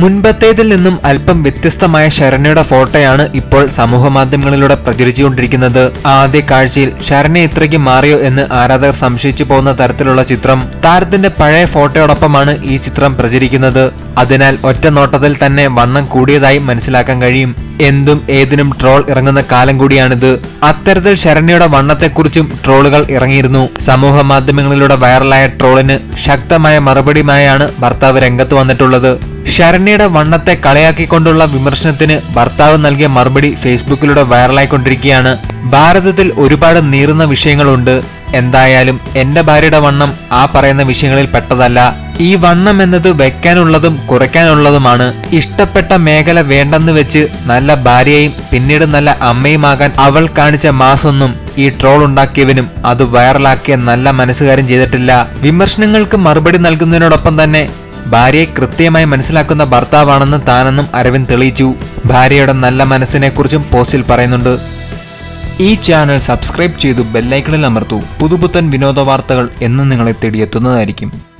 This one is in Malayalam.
മുൻപത്തേതിൽ നിന്നും അല്പം വ്യത്യസ്തമായ ശരണ്യയുടെ ഫോട്ടോയാണ് ഇപ്പോൾ സമൂഹമാധ്യമങ്ങളിലൂടെ പ്രചരിച്ചുകൊണ്ടിരിക്കുന്നത്. ആദ്യ കാഴ്ചയിൽ ശരണ്യ ഇത്രയ്ക്ക് മാറിയോ എന്ന് ആരാധകർ സംശയിച്ചു പോകുന്ന തരത്തിലുള്ള ചിത്രം താരത്തിന്റെ പഴയ ഫോട്ടോയോടൊപ്പമാണ് ഈ ചിത്രം പ്രചരിക്കുന്നത്. അതിനാൽ ഒറ്റ നോട്ടത്തിൽ തന്നെ വണ്ണം കൂടിയതായി മനസ്സിലാക്കാൻ കഴിയും. എന്തും ഏതിനും ട്രോൾ ഇറങ്ങുന്ന കാലം കൂടിയാണിത്. അത്തരത്തിൽ ശരണ്യയുടെ വണ്ണത്തെക്കുറിച്ചും ട്രോളുകൾ ഇറങ്ങിയിരുന്നു. സമൂഹ മാധ്യമങ്ങളിലൂടെ വൈറലായ ട്രോളിന് ശക്തമായ മറുപടിയുമായാണ് ഭർത്താവ് രംഗത്ത് വന്നിട്ടുള്ളത്. ശരണ്യയുടെ വണ്ണത്തെ കളയാക്കിക്കൊണ്ടുള്ള വിമർശനത്തിന് ഭർത്താവ് നൽകിയ മറുപടി ഫേസ്ബുക്കിലൂടെ വൈറലായിക്കൊണ്ടിരിക്കുകയാണ്. ഭാരതത്തിൽ ഒരുപാട് നീറുന്ന വിഷയങ്ങളുണ്ട്. എന്തായാലും എന്റെ ഭാര്യയുടെ വണ്ണം ആ പറയുന്ന വിഷയങ്ങളിൽ പെട്ടതല്ല. ഈ വണ്ണം എന്നത് വെക്കാനുള്ളതും കുറയ്ക്കാനുള്ളതുമാണ്. ഇഷ്ടപ്പെട്ട മേഖല വേണ്ടെന്ന് വെച്ച് നല്ല ഭാര്യയും പിന്നീട് നല്ല അമ്മയുമാകാൻ അവൾ കാണിച്ച മാസൊന്നും ഈ ട്രോൾ ഉണ്ടാക്കിയവനും അത് വൈറലാക്കിയ നല്ല മനസ്സുകാരും ചെയ്തിട്ടില്ല. വിമർശനങ്ങൾക്ക് മറുപടി നൽകുന്നതിനോടൊപ്പം തന്നെ ഭാര്യയെ കൃത്യമായി മനസ്സിലാക്കുന്ന ഭർത്താവാണെന്ന് താനെന്നും അരവിന്ദ് തെളിയിച്ചു. ഭാര്യയുടെ നല്ല മനസ്സിനെക്കുറിച്ചും പോസ്റ്റിൽ പറയുന്നുണ്ട്. ഈ ചാനൽ സബ്സ്ക്രൈബ് ചെയ്തു ബെല്ലൈക്കണിൽ അമർത്തു. പുതുപുത്തൻ വിനോദ വാർത്തകൾ എന്നും നിങ്ങളെ തേടിയെത്തുന്നതായിരിക്കും.